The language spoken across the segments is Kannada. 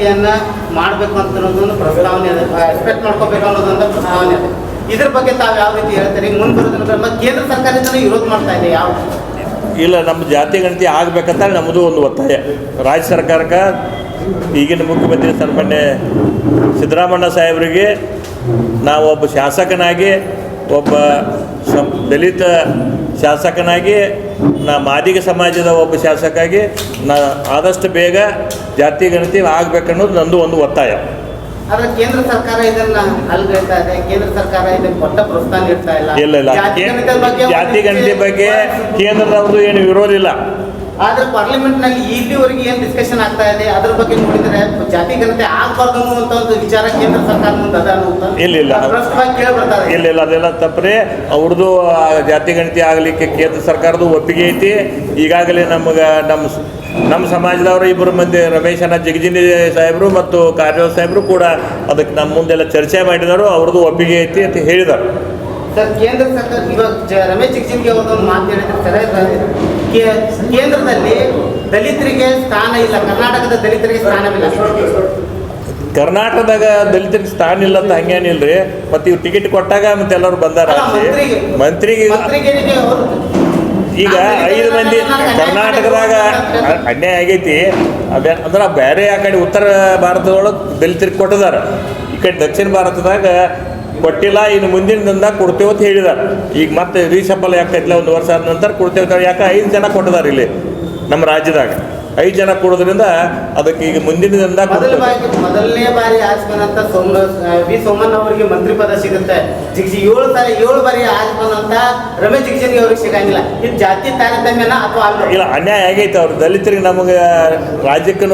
ಗಣತಿಯನ್ನ ಮಾಡಬೇಕು ಅಂತ ಅನ್ನೋದೊಂದು ಪ್ರಸ್ತಾವನೆ ಇದೆ ಎಕ್ಸ್ಪೆಕ್ಟ್ ಮಾಡ್ಕೋಬೇಕು ಅನ್ನೋದೊಂದು ಪ್ರಸ್ತಾವನೆ ಇದೆ ಇದ್ರ ಬಗ್ಗೆ ತಾವು ಯಾವ ರೀತಿ ಹೇಳ್ತೀರಿ? ಮುಂದೆ ಬರೋದ್ರ ಮತ್ತು ಕೇಂದ್ರ ಸರ್ಕಾರದಿಂದ ವಿರೋಧ ಮಾಡ್ತಾ ಇದೆ ಯಾವ? ಇಲ್ಲ, ನಮ್ಮ ಜಾತಿ ಗಣತಿ ಆಗ್ಬೇಕಂತ ನಮ್ಮದು ಒಂದು ಒತ್ತಾಯ. ರಾಜ್ಯ ಸರ್ಕಾರಕ್ಕೆ, ಈಗಿನ ಮುಖ್ಯಮಂತ್ರಿ ಸನ್ಮಾನ್ಯ ಸಿದ್ದರಾಮಣ್ಣ ಸಾಹೇಬರಿಗೆ ನಾವು ಒಬ್ಬ ಶಾಸಕನಾಗಿ, ಒಬ್ಬ ಸಂ ದಲಿತ ಶಾಸಕನಾಗಿ ನಾ ಮಾದಿಗ ಸಮಾಜದ ಒಬ್ಬ ಶಾಸಕಾಗಿ ನಾ ಆದಷ್ಟು ಬೇಗ ಜಾತಿ ಗಣತಿ ಆಗಬೇಕನ್ನೋದು ನಂದು ಒಂದು ಒತ್ತಾಯ. ಆದ್ರೆ ಕೇಂದ್ರ ಸರ್ಕಾರ ಇದನ್ನ ಅಲ್ಗೈತಾ ಇದೆ ಕೇಂದ್ರ ಸರ್ಕಾರ ಇದಕ್ಕೆ ಕೊಟ್ಟ ಪ್ರೋತ್ಸಾಹ ನೀಡ್ತಾ ಇಲ್ಲ. ಇಲ್ಲ ಜಾತಿ ಗಣತಿ ಬಗ್ಗೆ ಕೇಂದ್ರದವ್ರದ್ದು ಏನು ವಿರೋಧ ಇಲ್ಲ. ಆದ್ರೆ ಪಾರ್ಲಿಮೆಂಟ್ನಲ್ಲಿ ಇಲ್ಲಿವರೆಗೆ ಏನ್ ಡಿಸ್ಕಷನ್ ಆಗ್ತಾ ಇದೆ? ಅದ್ರ ಬಗ್ಗೆ ನೋಡಿದ್ರೆ ಜಾತಿ ಘನತೆ ಆಗ್ಬಾರ್ದು ಅನ್ನುವಂತ ಒಂದು ವಿಚಾರ ಕೇಂದ್ರ ಸರ್ಕಾರ ಮುಂದೆ ಅದ ಇಲ್ಲ, ಇಲ್ಲ. ಇಲ್ಲ ಇಲ್ಲ. ಅದೆಲ್ಲ ತಪ್ಪರೆ. ಅವ್ರದ್ದು ಜಾತಿ ಗಣತಿ ಆಗಲಿಕ್ಕೆ ಕೇಂದ್ರ ಸರ್ಕಾರದ ಒಪ್ಪಿಗೆ ಐತಿ. ಈಗಾಗಲೇ ನಮಗೆ ನಮ್ಮ ನಮ್ಮ ಸಮಾಜದವರು ಇಬ್ಬರು ಮಂದಿ ರಮೇಶ್ ಅಣ್ಣ ಜಗಜಿನಿ ಸಾಹೇಬರು ಮತ್ತು ಕಾರ್ಯವ ಸಾಹೇಬರು ಕೂಡ ಅದಕ್ಕೆ ನಮ್ಮ ಮುಂದೆಲ್ಲ ಚರ್ಚೆ ಮಾಡಿದರು. ಅವ್ರದ್ದು ಒಪ್ಪಿಗೆ ಐತಿ ಅಂತ ಹೇಳಿದರು. ಸರ್ ಕೇಂದ್ರ ಸರ್ಕಾರ ಇವಾಗ ರಮೇಶ್ ಜಿಗಜಿನ್ಗೆ ಅವ್ರದ್ದೊಂದು ಮಾತು ಹೇಳಿದ್ರೆ. ಕೇ- ಕೇಂದ್ರದಲ್ಲಿ ದಲಿತರಿಗೆ ಸ್ಥಾನ ಇಲ್ಲ. ಕರ್ನಾಟಕದ ದಲಿತರಿಗೆ ಸ್ಥಾನವಿಲ್ಲ ಕರ್ನಾಟಕದಾಗ ದಲಿತರಿಗೆ ಸ್ಥಾನ ಇಲ್ಲ ಅಂತ ಹಂಗೇನಿಲ್ರಿ ಮತ್ತೆ ಇವ್ರು ಟಿಕೆಟ್ ಕೊಟ್ಟಾಗ ಮತ್ತೆ ಎಲ್ಲರೂ ಬಂದಾರ ಮಂತ್ರಿಗೆ ಈಗ ಐದು ಮಂದಿ ಕರ್ನಾಟಕದಾಗ ಅನ್ಯಾಯ ಆಗೈತಿ. ಅದೇ ಅಂದ್ರೆ ಬೇರೆ ಆ ಕಡೆ ಉತ್ತರ ಭಾರತದೊಳಗೆ ದಲಿತರಿಗೆ ಕೊಟ್ಟಿದ್ದಾರೆ ಈ ಕಡೆ ದಕ್ಷಿಣ ಭಾರತದಾಗ ಕೊಟ್ಟಿಲ್ಲ ಇನ್ನು ಮುಂದಿನ ದಿನದಾಗ ಕೊಡ್ತೇವೆ ಅಂತ ಹೇಳಿದಾರೆ. ಈಗ ಮತ್ತೆ ರೀಸಫಲ ಯಾಕೈತಿಲ್ಲ ಒಂದು ವರ್ಷ ಆದ ನಂತರ ಕೊಡ್ತೇವೆ ಅಂತ ಯಾಕೆ ಐದು ಜನ ಕೊಟ್ಟಿದ್ದಾರೆ ಇಲ್ಲಿ ನಮ್ಮ ರಾಜ್ಯದಾಗ. ಐದು ಜನ ಕೊಡೋದ್ರಿಂದ ಅದಕ್ಕೆ ಈಗ ಮುಂದಿನ ದಿನದಾಗ ಮೊದಲನೇ ಬಾರಿ ಆಸ್ಪನಂತ ಸೋಮ ವಿ. ಸೋಮನ್ ಅವರಿಗೆ ಮಂತ್ರಿ ಪದ ಸಿಗುತ್ತೆ. ಜಿಗ್ಜಿ ಏಳು ಸಾರಿ ಏಳು ಬಾರಿ ಆಸ್ಪನಂತ ರಮೇಶ್ ಜಿಗಜಿನ್ಗೆ ಅವ್ರಿಗೆ ಸಿಗಂಗಿಲ್ಲ. ಇದು ಜಾತಿ ತಾರತಮ್ಯನ ಅಥವಾ ಇಲ್ಲ ಅನ್ಯಾಯ ಆಗೈತೆ ಅವ್ರು. ದಲಿತರಿಗೆ ನಮಗೆ ರಾಜ್ಯಕ್ಕೂ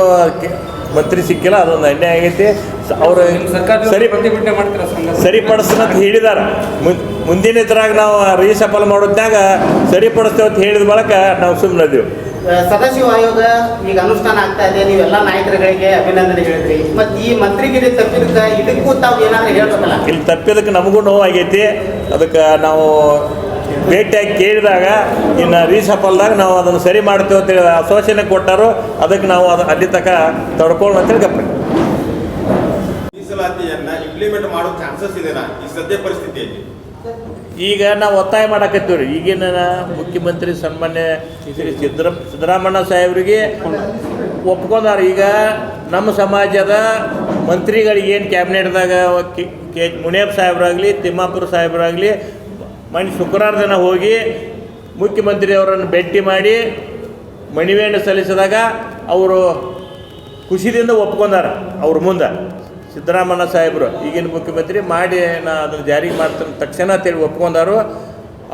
ಮಂತ್ರಿ ಸಿಕ್ಕಿಲ್ಲ ಅದೊಂದು ಅನ್ಯಾಯ ಆಗೈತಿ. ಅವರು ಸರ್ಕಾರ ಸರಿ ಪ್ರತಿಭಟನೆ ಮಾಡ್ತಾರೆ ಅಂತ ಹೇಳಿದಾರೆ. ಮುಂದಿನ ಇದ್ರಾಗ ನಾವು ರೀಸಫಲ ಮಾಡೋದ್ನಾಗ ಸರಿಪಡಿಸ್ತೇವೆ ಅಂತ ಹೇಳಿದ ಬಳಕ ನಾವು ಸುಮ್ಮನೆ ಸದಸ್ಯ ಸದಾಶಿವ ಆಯೋಗ ಈಗ ಅನುಷ್ಠಾನ ಆಗ್ತಾ ಇದೆ. ನೀವೆಲ್ಲ ನಾಯಕರುಗಳಿಗೆ ಅಭಿನಂದನೆ ಹೇಳಿದ್ರಿ ಮತ್ತೆ ಈ ಮಂತ್ರಿಗಿರಿ ತಪ್ಪಿದ ಇದಕ್ಕೂ ತಾವು ಏನಾದ್ರೂ ಹೇಳ್ಬೇಕಲ್ಲ? ಇಲ್ಲಿ ತಪ್ಪಿದಕ್ಕೆ ನಮಗೂ ನೋವಾಗೈತಿ ಅದಕ್ಕೆ ನಾವು ಭೇಟಿಯಾಗಿ ಕೇಳಿದಾಗ ಇನ್ನು ರೀಸಫಲ್ದಾಗ ನಾವು ಅದನ್ನು ಸರಿ ಮಾಡ್ತೇವೆ ಅಂತೇಳಿ ಆಶ್ವಾಸನೆ ಕೊಟ್ಟರು ಅದಕ್ಕೆ ನಾವು ಅದು ಅಲ್ಲಿ ತನಕ ತಡ್ಕೊಳ್ಳೋಣ ಅಂತೇಳಿ ಗಪ್ಪ. ಮೀಸಲಾತಿಯನ್ನು ಇಂಪ್ಲಿಮೆಂಟ್ ಮಾಡೋ ಚಾನ್ಸಸ್ ಇದೆನಾ ಈ ಸದ್ಯ ಪರಿಸ್ಥಿತಿಯಲ್ಲಿ? ಈಗ ನಾವು ಒತ್ತಾಯ ಮಾಡಕತ್ತೀವಿ ರೀ ಈಗಿನ ಮುಖ್ಯಮಂತ್ರಿ ಸನ್ಮಾನ್ಯ ಶ್ರೀ ಸಿದ್ದರ ಸಿದ್ದರಾಮಣ್ಣ ಸಾಹೇಬರಿಗೆ ಒಪ್ಕೊಂಡಾರ. ಈಗ ನಮ್ಮ ಸಮಾಜದ ಮಂತ್ರಿಗಳಿಗೆ ಏನು ಕ್ಯಾಬಿನೆಟ್ದಾಗ ಕೆ ಕೆ ಮುನಿಯಪ್ಪ ಸಾಹೇಬ್ರಾಗಲಿ ತಿಮ್ಮಾಪುರ ಸಾಹೇಬರಾಗಲಿ ಮನೆ ಶುಕ್ರವಾರ ದಿನ ಹೋಗಿ ಮುಖ್ಯಮಂತ್ರಿಯವರನ್ನು ಭೇಟಿ ಮಾಡಿ ಮನವಿಯನ್ನು ಸಲ್ಲಿಸಿದಾಗ ಅವರು ಖುಷಿದಿಂದ ಒಪ್ಕೊಂಡಾರ ಅವ್ರ ಮುಂದೆ. ಸಿದ್ದರಾಮಣ್ಣ ಸಾಹೇಬರು ಈಗಿನ ಮುಖ್ಯಮಂತ್ರಿ ಮಾಡಿ ನಾ ಅದನ್ನು ಜಾರಿಗೆ ಮಾಡ್ತಾನೆ ತಕ್ಷಣ ತಿಳಿ ಒಪ್ಕೊಂಡಾರು.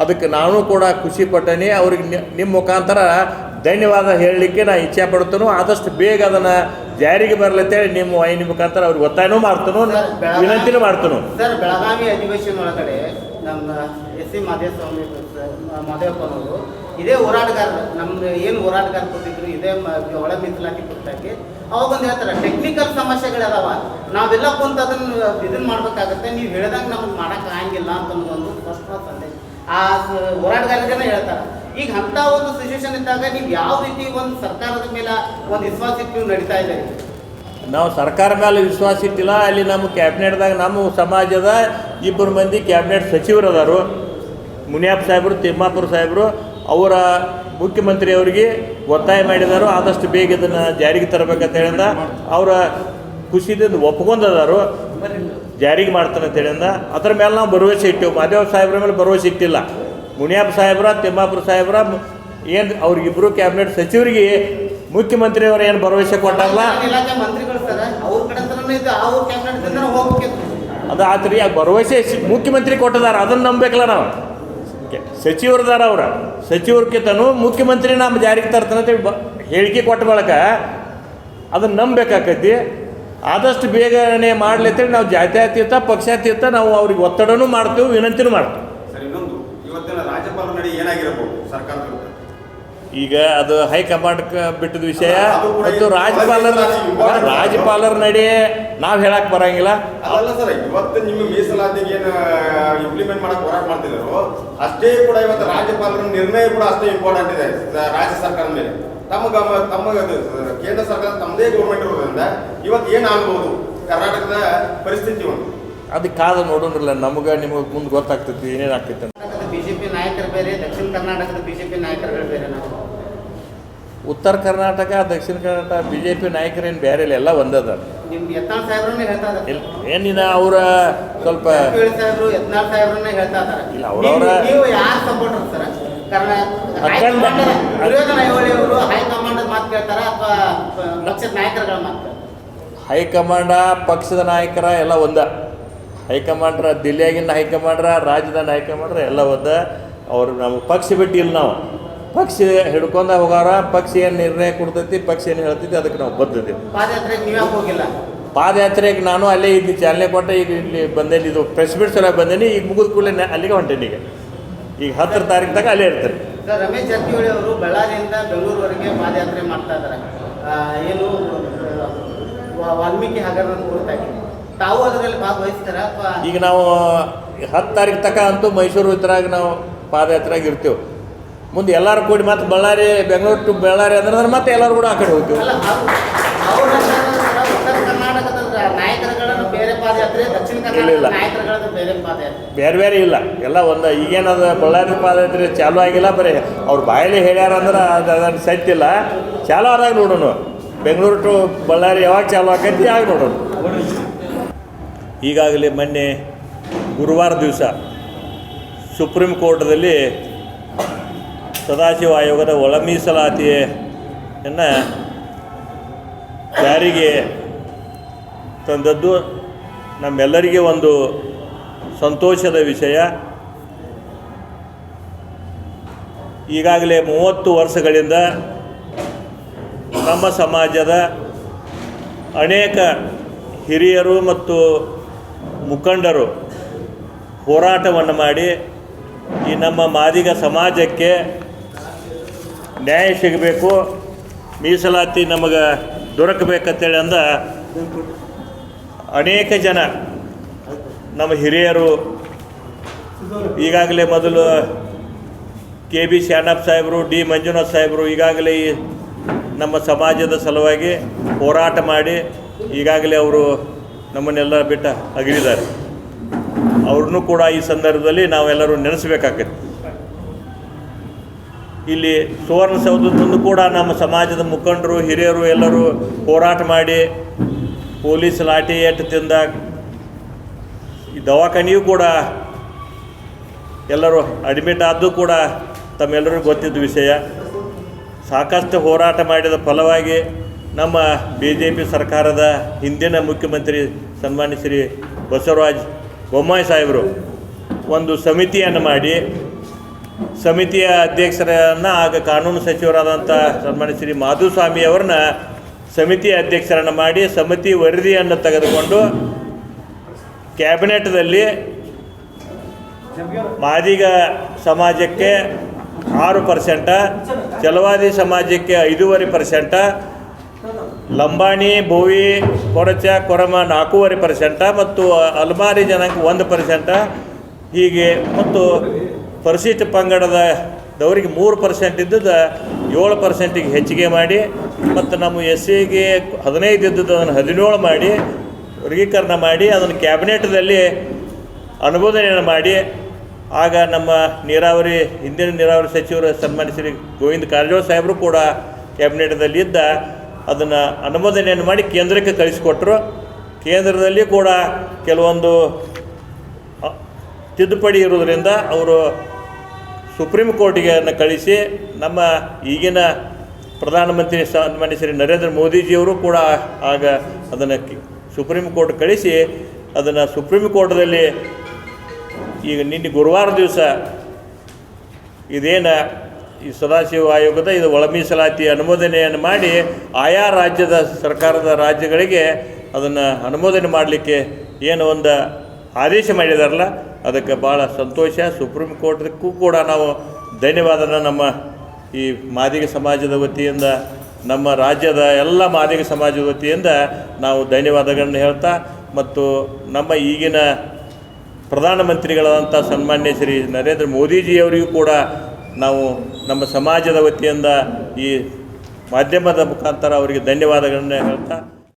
ಅದಕ್ಕೆ ನಾನು ಕೂಡ ಖುಷಿ ಪಟ್ಟನಿ. ಅವ್ರಿಗೆ ನಿಮ್ಮ ಮುಖಾಂತರ ಧನ್ಯವಾದ ಹೇಳಲಿಕ್ಕೆ ನಾನು ಇಚ್ಛೆ ಪಡ್ತೇನೆ ಆದಷ್ಟು ಬೇಗ ಅದನ್ನು ಜಾರಿಗೆ ಬರಲತ್ತೇಳಿ ನಿಮ್ಮ ವಾಹಿನಿ ಮುಖಾಂತರ ಅವ್ರಿಗೆ ಒತ್ತಾಯನೂ ಮಾಡ್ತಾನೋ. ವಿನಂತಿನೂ ಮಾಡ್ತೇನೆ. ಬೆಳಗಾವಿ ಅಧಿವೇಶನ ಒಳಗಡೆ ನಮ್ಮ ಸಿ ಮಾದೇಸ್ವಾಮಿ ಮಾದೇವಪ್ಪನವರು. ಇದೇ ಹೋರಾಟಗಾರರು ನಮ್ಮ ಏನು ಹೋರಾಟಗಾರ ಕೊಟ್ಟಿದ್ರು, ಇದೇ ಒಳ ಮೀಸಲಾತಿ ಅವಾಗ ಒಂದು ಹೇಳ್ತಾರೆ ಟೆಕ್ನಿಕಲ್ ಸಮಸ್ಯೆಗಳಿದಾವ. ನಾವೆಲ್ಲ ಕುಂತ ಅದನ್ನ ಇದನ್ನ ಮಾಡ್ಬೇಕಾಗತ್ತೆ. ನೀವು ಹೇಳ್ದಂಗೆ ನಮ್ಗೆ ಮಾಡಕ್ ಆಗಂಗಿಲ್ಲ ಅಂತ ಒಂದು ಸ್ಪಷ್ಟವಾದ ಸಂದೇಶ ಆ ಹೋರಾಟಗಾರರಿಗೆ ಹೇಳ್ತಾರೆ. ಈಗ ಅಂತ ಒಂದು ಸಿಚುವೇಶನ್ ಇದ್ದಾಗ ನೀವು ಯಾವ ರೀತಿ ಒಂದು ಸರ್ಕಾರದ ಮೇಲೆ ಒಂದು ವಿಶ್ವಾಸ ಇಟ್ಟು ನೀವು ನಡೀತಾ ಇದ್ದೀರಿ ನಾವು ಸರ್ಕಾರ ಮೇಲೆ ವಿಶ್ವಾಸ ಇಟ್ಟಿಲ್ಲ. ಅಲ್ಲಿ ನಮ್ಮ ಕ್ಯಾಬಿನೆಟ್ದಾಗ ನಮ್ಮ ಸಮಾಜದ ಇಬ್ಬರು ಮಂದಿ ಕ್ಯಾಬಿನೆಟ್ ಸಚಿವರು ಅದಾರು ಮುನಿಯಪ್ಪ ಸಾಹೇಬರು, ತಿಮ್ಮಾಪುರ ಸಾಹೇಬರು, ಅವರ ಮುಖ್ಯಮಂತ್ರಿಯವರಿಗೆ ಒತ್ತಾಯ ಮಾಡಿದಾರು. ಆದಷ್ಟು ಬೇಗ ಇದನ್ನು ಜಾರಿಗೆ ತರಬೇಕಂತ ಹೇಳಿದ ಅವರ ಖುಷಿದಿಂದ ಒಪ್ಕೊಂಡದಾರು. ಜಾರಿಗೆ ಮಾಡ್ತಾರೆ ಅಂತ ಹೇಳಿದ ಅದ್ರ ಮೇಲೆ ನಾವು ಭರವಸೆ ಇಟ್ಟೆವು. ಮಾದೇವ ಸಾಹೇಬ್ರ ಮೇಲೆ ಭರವಸೆ ಇಟ್ಟಿಲ್ಲ. ಮುನಿಯಪ್ಪ ಸಾಹೇಬರ, ತಿಮ್ಮಾಪುರ ಸಾಹೇಬರ, ಏನು ಅವ್ರಿಗಿಬ್ಬರು ಕ್ಯಾಬಿನೆಟ್ ಸಚಿವರಿಗೆ ಮುಖ್ಯಮಂತ್ರಿಯವರು ಏನು ಭರವಸೆ ಕೊಟ್ಟಲ್ಲ ಅದು ಆತ್ರಿ, ಆ ಭರವಸೆ ಮುಖ್ಯಮಂತ್ರಿ ಕೊಟ್ಟದಾರ ಅದನ್ನು ನಂಬೇಕಲ್ಲ ನಾವು. ಸಚಿವರದಾರ ಅವ್ರ. ಸಚಿವರ್ಕಿತನು ಮುಖ್ಯಮಂತ್ರಿ ನಮ್ಮ ಜಾರಿಗೆ ತರ್ತಾನಂತ ಹೇಳಿಕೆ ಕೊಟ್ಟ ಬಳಕ ಅದನ್ನು ನಂಬಬೇಕಾಕೈತಿ ಆದಷ್ಟು ಬೇಗನೆ ಮಾಡ್ಲಿ ಅಂತೇಳಿ ನಾವು ಜಾತ್ಯಾತೀತ, ಪಕ್ಷಾತೀತ ನಾವು ಅವ್ರಿಗೆ ಒತ್ತಡನೂ ಮಾಡ್ತೇವೆ, ವಿನಂತಿನೂ ಮಾಡ್ತೇವೆ. ಸರ್, ಇನ್ನೊಂದು, ಇವತ್ತಿನ ರಾಜ್ಯಪಾಲರ ನಡೆ ಏನಾಗಿರಬಹುದು ಸರ್ಕಾರದ? ಈಗ ಅದು ಹೈಕಮಾಂಡ್ ಬಿಟ್ಟದ ವಿಷಯ. ಮತ್ತು ರಾಜ್ಯಪಾಲರ. ರಾಜ್ಯಪಾಲರ ನಡೆ ನಾವು ಹೇಳಕ್ ಬರಂಗಿಲ್ಲ. ಅದಲ್ಲ ಸರ್ ಇವತ್ತು ನಿಮ್ಮ ಮೀಸಲಾತಿಗೆ ಏನು ಇಂಪ್ಲಿಮೆಂಟ್ ಮಾಡಕ್ ಹೋರಾಟ ಮಾಡ್ತಿದ್ರು ಅಷ್ಟೇ ಕೂಡ ಇವತ್ತು ರಾಜ್ಯಪಾಲರ ನಿರ್ಣಯ ಕೂಡ ಅಷ್ಟೇ ಇಂಪಾರ್ಟೆಂಟ್ ಇದೆ ರಾಜ್ಯ ಸರ್ಕಾರದ ಮೇಲೆ. ತಮ್ಮ ತಮ್ಮ ಕೇಂದ್ರ ಸರ್ಕಾರ ತಮ್ಮದೇ ಗೌರ್ಮೆಂಟ್ ಇರೋದ್ರಿಂದ ಇವತ್ತು ಏನು ಆಗ್ಬೋದು? ಕರ್ನಾಟಕದ ಪರಿಸ್ಥಿತಿ ಒಂದು ಅದಕ್ಕೆ ಕಾದ ನೋಡೋಣ ನಮಗ ನಿಮಗೆ ಮುಂದೆ ಗೊತ್ತಾಗ್ತೈತಿ ಏನೇನು ಆಗ್ತೈತೆ ಅಂತ. ಜೆ ಬಿಜೆಪಿ ನಾಯಕರು ಬೇರೆ ದಕ್ಷಿಣ ಕರ್ನಾಟಕದ ಬಿಜೆಪಿ ನಾಯಕರುಗಳು ಬೇರೆ ನಾವು. ಉತ್ತರ ಕರ್ನಾಟಕ ದಕ್ಷಿಣ ಕರ್ನಾಟಕ ಬಿ ಜೆ ಪಿ ನಾಯಕರೇನು ಬೇರೆ ಇಲ್ಲ ಎಲ್ಲ ಒಂದದ ಏನಿನ ಅವರ ಸ್ವಲ್ಪ ಇಲ್ಲ, ಅವ್ರವ್ರ- ಅಖಂಡ- ಹೈಕಮಾಂಡ ಪಕ್ಷದ ನಾಯಕರ ಎಲ್ಲ ಒಂದ. ಹೈಕಮಾಂಡ್ರ ದಿಲ್ಲಿಯಾಗಿನ ಹೈಕಮಾಂಡ್ರ ರಾಜ್ಯದ ಹೈಕಮಾಂಡ್ರ ಎಲ್ಲ ಒಂದ. ಅವ್ರು ನಮ್ಮ ಪಕ್ಷ ಬಿಟ್ಟಿಲ್ಲ ನಾವು. ಪಕ್ಷ ಹಿಡ್ಕೊಂಡ ಹೋಗಾರ ಪಕ್ಷಿ ಏನು ನಿರ್ಣಯ ಕೊಡ್ತೈತಿ ಪಕ್ಷಿ ಏನು ಹೇಳ್ತೈತಿ ಅದಕ್ಕೆ ನಾವು ಬದ್ದಿದ್ದೇವೆ ಪಾದಯಾತ್ರೆಗೆ ನೀವೇ ಹೋಗಿಲ್ಲ? ಪಾದಯಾತ್ರೆಗೆ ನಾನು ಅಲ್ಲೇ ಇದ್ದು ಚಾಲನೆ ಕೊಟ್ಟೆ ಈಗ ಇಲ್ಲಿ ಬಂದೇನಿ ಇದು ಪ್ರೆಸ್ ಮೀಟ್ ಸಲ ಬಂದೇನಿ ಈಗ ಮುಗಿದ ಕೂಡಲೇ ಅಲ್ಲಿಗೆ ಹೊಂಟೇನಿ ಈಗ. ಈಗ ಹತ್ತರ ತಾರೀಕು ತನಕ ಅಲ್ಲೇ ಇರ್ತಾರೆ ರಮೇಶ್ ಜಾರಕಿಹೊಳಿ ಅವರು ಬಳ್ಳಾರಿಯಿಂದ ಬೆಂಗಳೂರುವರೆಗೆ ಪಾದಯಾತ್ರೆ ಮಾಡ್ತಾ ಇದ್ದಾರೆ. ಏನು ವಾಲ್ಮೀಕಿ ಕುರಿತಾಗಿ ತಾವು ಅದರಲ್ಲಿ ಭಾಗವಹಿಸ್ತಾರ ಈಗ ನಾವು ಹತ್ತು ತಾರೀಕು ತನಕ ಅಂತೂ ಮೈಸೂರು ಇದ್ರಾಗ ನಾವು ಪಾದಯಾತ್ರೆಗೆ ಇರ್ತೀವಿ. ಮುಂದೆ ಎಲ್ಲರೂ ಕೂಡಿ ಮತ್ತೆ ಬಳ್ಳಾರಿ ಬೆಂಗಳೂರು ಟು ಬಳ್ಳಾರಿ ಅಂದ್ರೆ ಮತ್ತೆ ಎಲ್ಲರೂ ಕೂಡ ಆ ಕಡೆ ಹೋಗ್ತೀವಿ. ಇಲ್ಲ, ಬೇರೆ ಬೇರೆ ಇಲ್ಲ. ಎಲ್ಲ ಒಂದು ಈಗೇನದು ಬಳ್ಳಾರಿ ಪಾದಯಾತ್ರೆ ಚಾಲು ಆಗಿಲ್ಲ ಬರೀ. ಅವ್ರು ಬಾಯಲ್ಲಿ ಹೇಳ್ಯಾರ ಅಂದ್ರೆ ಅದು ಅದನ್ನು ಸತ್ತಿಲ್ಲ ಚಾಲು ಆದಾಗ ನೋಡೋಣ ಬೆಂಗಳೂರು ಟು ಬಳ್ಳಾರಿ ಯಾವಾಗ ಚಾಲು ಆಕೈತಿ ಆಗ ನೋಡೋಣ ಈಗಾಗಲೇ ಮೊನ್ನೆ ಗುರುವಾರ ದಿವಸ ಸುಪ್ರೀಂ ಕೋರ್ಟ್ದಲ್ಲಿ ಸದಾಶಿವ ಆಯೋಗದ ಒಳ ಮೀಸಲಾತಿಯನ್ನು ಜಾರಿಗೆ ತಂದದ್ದು ನಮ್ಮೆಲ್ಲರಿಗೆ ಒಂದು ಸಂತೋಷದ ವಿಷಯ. ಈಗಾಗಲೇ ಮೂವತ್ತು ವರ್ಷಗಳಿಂದ ನಮ್ಮ ಸಮಾಜದ ಅನೇಕ ಹಿರಿಯರು ಮತ್ತು ಮುಖಂಡರು ಹೋರಾಟವನ್ನು ಮಾಡಿ ಈ ನಮ್ಮ ಮಾದಿಗ ಸಮಾಜಕ್ಕೆ ನ್ಯಾಯ ಸಿಗಬೇಕು, ಮೀಸಲಾತಿ ನಮಗೆ ದೊರಕಬೇಕಂತೇಳಿ ಅಂದ ಅನೇಕ ಜನ ನಮ್ಮ ಹಿರಿಯರು. ಈಗಾಗಲೇ ಮೊದಲು ಕೆ ಬಿ ಶಾನಪ್ಪ ಸಾಹೇಬರು, ಡಿ ಮಂಜುನಾಥ್ ಸಾಹೇಬರು ಈಗಾಗಲೇ ಈ ನಮ್ಮ ಸಮಾಜದ ಸಲುವಾಗಿ ಹೋರಾಟ ಮಾಡಿ ಈಗಾಗಲೇ ಅವರು ನಮ್ಮನ್ನೆಲ್ಲ ಬಿಟ್ಟ ಅಗಲಿದ್ದಾರೆ. ಅವ್ರನ್ನೂ ಕೂಡ ಈ ಸಂದರ್ಭದಲ್ಲಿ ನಾವೆಲ್ಲರೂ ನೆನೆಸ್ಬೇಕಾಗತ್ತೆ. ಇಲ್ಲಿ ಸುವರ್ಣ ಸೌಧದಿಂದ ಕೂಡ ನಮ್ಮ ಸಮಾಜದ ಮುಖಂಡರು, ಹಿರಿಯರು ಎಲ್ಲರೂ ಹೋರಾಟ ಮಾಡಿ ಪೊಲೀಸ್ ಲಾಠಿ ಏಟು ತಿಂದ ಈ ದವಾಖಾನೆಯೂ ಕೂಡ ಎಲ್ಲರೂ ಅಡ್ಮಿಟ್ ಆದ್ದು ಕೂಡ ತಮ್ಮೆಲ್ಲರಿಗೂ ಗೊತ್ತಿದ್ದ ವಿಷಯ. ಸಾಕಷ್ಟು ಹೋರಾಟ ಮಾಡಿದ ಫಲವಾಗಿ ನಮ್ಮ ಬಿ ಜೆ ಪಿ ಸರ್ಕಾರದ ಹಿಂದಿನ ಮುಖ್ಯಮಂತ್ರಿ ಸನ್ಮಾನ್ಯ ಶ್ರೀ ಬಸವರಾಜ್ ಬೊಮ್ಮಾಯಿ ಸಾಹೇಬರು ಒಂದು ಸಮಿತಿಯನ್ನು ಮಾಡಿ ಸಮಿತಿಯ ಅಧ್ಯಕ್ಷರನ್ನು, ಆಗ ಕಾನೂನು ಸಚಿವರಾದಂಥ ಸನ್ಮಾನ್ಯ ಶ್ರೀ ಮಾಧುಸ್ವಾಮಿ ಅವರನ್ನ ಸಮಿತಿಯ ಅಧ್ಯಕ್ಷರನ್ನು ಮಾಡಿ ಸಮಿತಿ ವರದಿಯನ್ನು ತೆಗೆದುಕೊಂಡು ಕ್ಯಾಬಿನೆಟ್ದಲ್ಲಿ ಮಾದಿಗ ಸಮಾಜಕ್ಕೆ ಆರು ಪರ್ಸೆಂಟ ಚಲವಾದಿ ಸಮಾಜಕ್ಕೆ ಐದೂವರೆ ಪರ್ಸೆಂಟ, ಲಂಬಾಣಿ ಬೋವಿ ಕೊರಚ, ಕೊರಮ ನಾಲ್ಕೂವರೆ ಪರ್ಸೆಂಟ ಮತ್ತು ಅಲ್ಮಾರಿ ಜನಕ್ಕೆ ಒಂದು ಪರ್ಸೆಂಟ ಹೀಗೆ ಮತ್ತು ಪರಿಶಿಷ್ಟ ಪಂಗಡದವರಿಗೆ ಮೂರು ಪರ್ಸೆಂಟ್ ಇದ್ದದ್ದು ಏಳು ಪರ್ಸೆಂಟಿಗೆ ಹೆಚ್ಚಿಗೆ ಮಾಡಿ, ಮತ್ತು ನಮ್ಮ ಎಸ್ ಸಿಗೆ ಹದಿನೈದು ಇದ್ದದ್ದು ಅದನ್ನು ಹದಿನೇಳು ಮಾಡಿ, ವರ್ಗೀಕರಣ ಮಾಡಿ, ಅದನ್ನು ಕ್ಯಾಬಿನೆಟ್ದಲ್ಲಿ ಅನುಮೋದನೆಯನ್ನು ಮಾಡಿ. ಆಗ ನಮ್ಮ ನೀರಾವರಿ, ಹಿಂದಿನ ನೀರಾವರಿ ಸಚಿವರು ಸನ್ಮಾನ್ಯ ಶ್ರೀ ಗೋವಿಂದ ಕಾರಜೋಳ ಸಾಹೇಬರು ಕೂಡ ಕ್ಯಾಬಿನೆಟ್ದಲ್ಲಿ ಇದ್ದ ಅದನ್ನು ಅನುಮೋದನೆಯನ್ನು ಮಾಡಿ ಕೇಂದ್ರಕ್ಕೆ ಕಳಿಸಿಕೊಟ್ರು. ಕೇಂದ್ರದಲ್ಲಿ ಕೂಡ ಕೆಲವೊಂದು ತಿದ್ದುಪಡಿ ಇರೋದರಿಂದ ಅವರು ಸುಪ್ರೀಂ ಕೋರ್ಟಿಗೆ ಕಳಿಸಿ ನಮ್ಮ ಈಗಿನ ಪ್ರಧಾನಮಂತ್ರಿ ಸನ್ಮಾನ್ಯ ಶ್ರೀ ನರೇಂದ್ರ ಮೋದಿಜಿಯವರು ಕೂಡ ಆಗ ಅದನ್ನು ಸುಪ್ರೀಂ ಕೋರ್ಟ್ ಕಳಿಸಿ ಅದನ್ನು ಸುಪ್ರೀಂ ಕೋರ್ಟ್ದಲ್ಲಿ ಈಗ ನಿನ್ನೆ ಗುರುವಾರ ದಿವಸ ಇದೇನು ಈ ಸದಾಶಿವ ಆಯೋಗದ ಇದು ಒಳಮೀಸಲಾತಿ ಅನುಮೋದನೆಯನ್ನು ಮಾಡಿ ಆಯಾ ರಾಜ್ಯದ ಸರ್ಕಾರದ ರಾಜ್ಯಗಳಿಗೆ ಅದನ್ನು ಅನುಮೋದನೆ ಮಾಡಲಿಕ್ಕೆ ಏನು ಒಂದು ಆದೇಶ ಮಾಡಿದಾರಲ್ಲ ಅದಕ್ಕೆ ಭಾಳ ಸಂತೋಷ. ಸುಪ್ರೀಂ ಕೋರ್ಟ್ಗೂ ಕೂಡ ನಾವು ಧನ್ಯವಾದನ ನಮ್ಮ ಈ ಮಾದಿಗ ಸಮಾಜದ ವತಿಯಿಂದ, ನಮ್ಮ ರಾಜ್ಯದ ಎಲ್ಲ ಮಾದಿಗ ಸಮಾಜದ ವತಿಯಿಂದ ನಾವು ಧನ್ಯವಾದಗಳನ್ನು ಹೇಳ್ತಾ, ಮತ್ತು ನಮ್ಮ ಈಗಿನ ಪ್ರಧಾನಮಂತ್ರಿಗಳಾದಂಥ ಸನ್ಮಾನ್ಯ ಶ್ರೀ ನರೇಂದ್ರ ಮೋದಿಜಿಯವರಿಗೂ ಕೂಡ ನಾವು ನಮ್ಮ ಸಮಾಜದ ವತಿಯಿಂದ ಈ ಮಾಧ್ಯಮದ ಮುಖಾಂತರ ಅವರಿಗೆ ಧನ್ಯವಾದಗಳನ್ನು ಹೇಳ್ತಾ